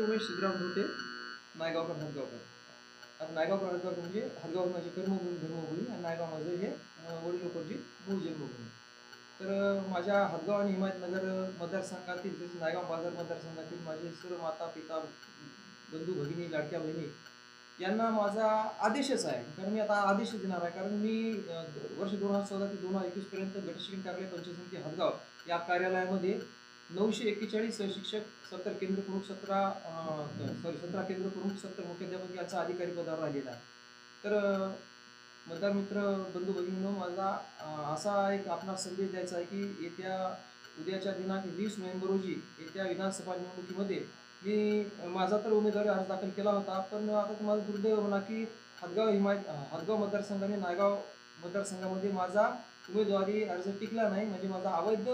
मी शिवराम धोटे नायगावकर हदगावकर आता नायगावकर हदगावकर म्हणजे हदगाव माझी कर्मभूमी धर्मभूमी आणि नायगाव माझं हे वडील लोकांची मूळ जन्मभूमी तर माझ्या हदगाव आणि हिमायतनगर मतदारसंघातील तसेच नायगाव बाजार मतदारसंघातील माझे सर्व माता पिता बंधू भगिनी लाडक्या बहिणी यांना माझा आदेशच आहे. कारण मी आता आदेश देणार आहे. कारण मी वर्ष दोन हजार चौदा ते दोन हजार एकवीसपर्यंत गटशिक्षण कार्यालय पंचायत समिती हदगाव या कार्यालयामध्ये नऊशे एक्केचाळीस शिक्षक सत्तर केंद्र प्रमुख सतरा सॉरी सतरा केंद्र प्रमुख सत्तर मुख्याध्यापक याचा अधिकारी पदावर आलेला आहे. तर मतदार मित्र बंधू भगिनींनो माझा असा एक आपणास संदेश द्यायचा आहे की येत्या उद्याच्या दिनांक वीस नोव्हेंबर रोजी येत्या विधानसभा निवडणुकीमध्ये मी माझा तर उमेदवारी अर्ज दाखल केला होता पण आता तुम्हाला दुर्दैव म्हणा की हदगाव हिमा हदगाव मतदारसंघाने नायगाव मतदारसंघामध्ये माझा उमेदवारी अर्ज टिकला नाही. म्हणजे माझा अवैध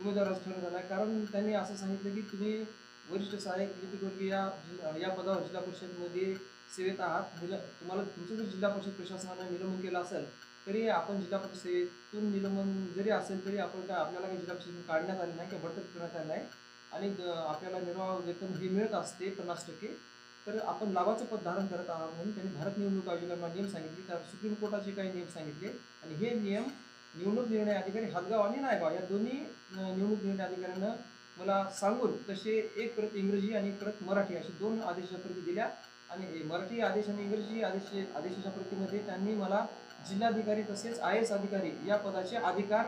उमेदवार अर्ज ठरवण्यात आला आहे कारण त्यांनी असं सांगितलं की तुम्ही वरिष्ठ सहाय्यक लिपिकवर्गीय या जिल्हा- या पदावर जिल्हा परिषदमध्ये सेवेत आहात. निल तुम्हाला तुमचं जर जिल्हा परिषद प्रशासनाने निलंबन केलं असेल तरी आपण जिल्हा परिषद सेवेतून निलंबन जरी असेल तरी आपण काय आपल्याला काही जिल्हा परिषद काढण्यात आले नाही किंवा बडतर्फ करण्यात आलं नाही. आणि आपल्याला निर्वाह वेतन हे मिळत असते पन्नास टक्के. तर आपण लाभाचं पद धारण करत आहात म्हणून त्यांनी भारत निवडणूक आयोगाला नियम सांगितले. त्या सुप्रीम कोर्टाचे काही नियम सांगितले. आणि हे नियम निवडणूक निर्णय अधिकारी हदगाव आणि नायगाव या दोन्ही निवडणूक निर्णय अधिकाऱ्यांना मला सांगून तसे एक प्रत इंग्रजी आणि एक प्रत मराठी असे दोन आदेशाच्या प्रती दिल्या. आणि हे मराठी आदेश आणि इंग्रजी आदेश आदेशाच्या प्रतीमध्ये त्यांनी मला जिल्हाधिकारी तसेच आय एस अधिकारी या पदाचे अधिकार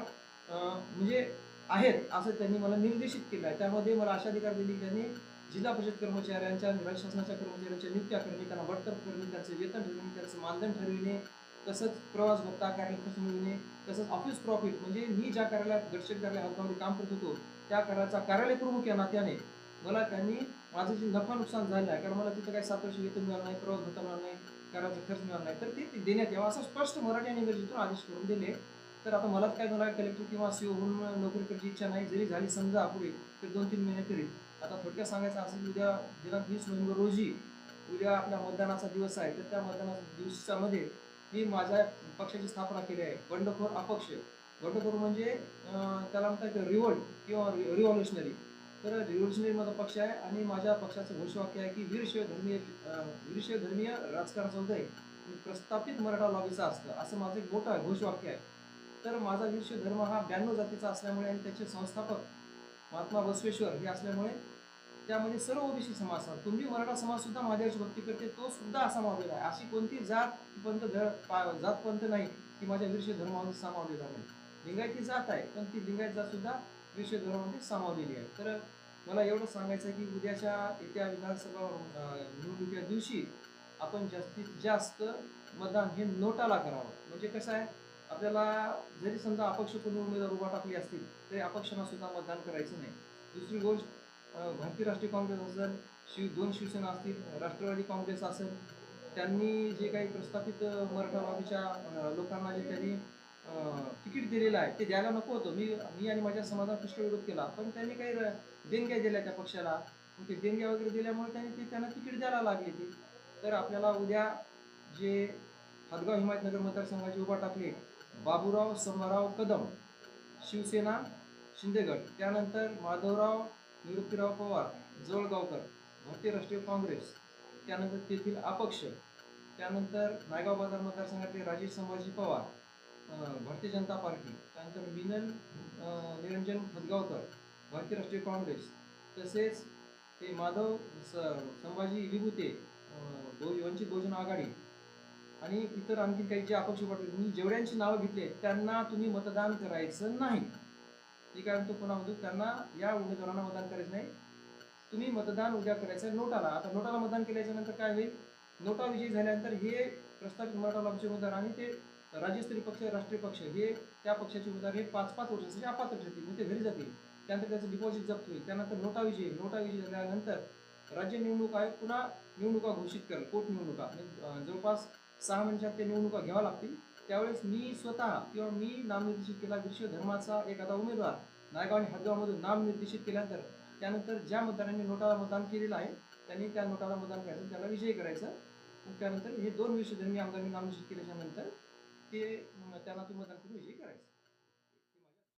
म्हणजे आहेत असं त्यांनी मला निर्देशित केलं आहे. त्यामध्ये मला अशा अधिकार दिले की त्यांनी जिल्हा परिषद कर्मचाऱ्यांच्या राज्य शासनाच्या कर्मचाऱ्यांच्या नियुक्त्या करणे त्यांना बडतर्फ करणे त्यांचे वेतन ठरविणे त्यांचं मानधन ठरविणे तसंच प्रवास भत्ता कार्य खर्च तसंच ऑफिस प्रॉफिट म्हणजे मी ज्या कार्यालयात गटशेट कार्यालय हदगावमध्ये काम करत होतो त्या कार्याचा कार्यालय प्रमुख या नात्याने मला त्यांनी माझं जे नफा नुकसान झालं आहे कारण मला तिथं काही सात वर्ष वेतन मिळालं नाही प्रवास भत्ता मिळाला नाही कार्याचा खर्च मिळाला नाही तर ते देण्यात यावं असं स्पष्ट मराठी आणि इंग्रजीतून आदेश करून दिले. तर आता मला काय झालं कलेक्टर किंवा सीओ म्हणून नोकरी करायची इच्छा नाही जरी झाली समजा पुढे तर दोन तीन महिने तरी. आता थोडक्यात सांगायचं असेल की उद्या दिनांक वीस नोव्हेंबर रोजी उद्या आपल्या मतदानाचा दिवस आहे तर त्या मतदानाच्या दिवसामध्ये मी माझ्या पक्षाची स्थापना केली आहे. बंडखोर अपक्ष. बंडखोर म्हणजे त्याला म्हणतात रिवोल्ट किंवा रिव्हॉल्युशनरी तर रिव्हॉल्युशनरी माझा पक्ष आहे आणि माझ्या पक्षाचं घोषवाक्य आहे की वीरशैव धर्मीय अं, वीरशैव धर्मीय राजकारणाचा उदय प्रस्थापित मराठा लॉबीचा असतं. असं माझं एक मोठं घोषवाक्य आहे. तर माझा वीरशैव धर्म हा ब्याण्णव जातीचा असल्यामुळे आणि त्याचे संस्थापक महात्मा बसवेश्वर हे असल्यामुळे त्यामध्ये सर्व ओबीसी समाज असतात तुम्ही मराठा समाज सुद्धा महादेवाची भक्ती करते तो सुद्धा सामावलेला आहे. अशी कोणती जात पंत धर पा- जात पंत नाही की माझ्या वीरशैव धर्मामध्ये सामावलेला नाही. लिंगायती जात आहे पण ती लिंगायत जात सुद्धा वीरशैव धर्मामध्ये सामावलेली आहे. तर मला एवढं सांगायचं आहे की उद्याच्या येत्या विधानसभा निवडणुकीच्या दिवशी आपण जास्तीत जास्त मतदान हे नोटाला करावं. म्हणजे कसं आहे आपल्याला जरी समजा अपक्ष कोणी उमेदवार उभा टाकली असतील तरी अपक्षांना सुद्धा मतदान करायचं नाही. दुसरी गोष्ट भारतीय राष्ट्रीय काँग्रेस असेल शिव दोन शिवसेना असतील राष्ट्रवादी काँग्रेस असेल त्यांनी जे काही प्रस्थापित मराठा बाबीच्या लोकांना जे त्यांनी तिकीट दिलेलं आहे ते द्यायला नको होतं. मी मी आणि माझ्या समाजात पुष्कळ विरोध केला पण त्यांनी काही देणग्या दिल्या त्या पक्षाला. ते देणग्या वगैरे दिल्यामुळे त्यांनी ते त्यांना तिकीट द्यायला लागले ते. तर आपल्याला उद्या जे हदगाव हिमायतनगर मतदारसंघाचे उभा टाकले बाबूराव संभाराव कदम शिवसेना शिंदेगड त्यानंतर माधवराव निवृत्तीराव पवार जवळगावकर भारतीय राष्ट्रीय काँग्रेस त्यानंतर तेथील अपक्ष त्यानंतर नायगाव बाजार मतदारसंघातले राजेश संभाजी पवार भारतीय जनता पार्टी त्यानंतर विनल निरंजन खदगावकर भारतीय राष्ट्रीय काँग्रेस तसेच ते माधव स संभाजी विभूते वंचित बहुजन आघाडी आणि इतर आणखी काही जे अपक्ष पाटील मी जेवढ्यांची नावं घेतले त्यांना तुम्ही मतदान करायचं नाही. ती काय म्हणतो पुन्हा म्हणतो त्यांना या उमेदवारांना मतदान करायचं नाही. तुम्ही मतदान उद्या करायचं नोटाला. आता नोटाला मतदान केल्याच्यानंतर काय होईल? नोटा विजयी झाल्यानंतर हे प्रस्तावित मराठा लॉबीचे उमेदवार आणि ते राज्यस्तरीय पक्ष राष्ट्रीय पक्ष हे त्या पक्षाचे उमेदवार हे पाच पाच वर्षासाठी अपात्र ठरतील. म्हणजे ते घरी जातील. त्यानंतर त्याचं डिपॉझिट जप्त होईल त्यानंतर नोटा विजयी नोटा विजयी झाल्यानंतर राज्य निवडणूक आयोग पुन्हा निवडणुका घोषित करेल. पोट निवडणुका. म्हणजे, जवळपास सहा महिन्यात ते निवडणुका घ्याव्या लागतील. त्यावेळेस मी स्वतः किंवा मी नामनिर्देशित केला विश्व धर्माचा एखादा उमेदवार नायगाव आणि हदगावमधून केल्यानंतर त्यानंतर ज्या मतदारांनी नोटाला मतदान केलेलं आहे त्यांनी त्या नोटाला मतदान करायचं त्याला विजयी करायचं. मग त्यानंतर हे दोन विश्वधर्मी धर्मी आमदारांनी नामनिश्चित केल्याच्यानंतर ते त्यांना ते मतदान करून विजयी करायचं.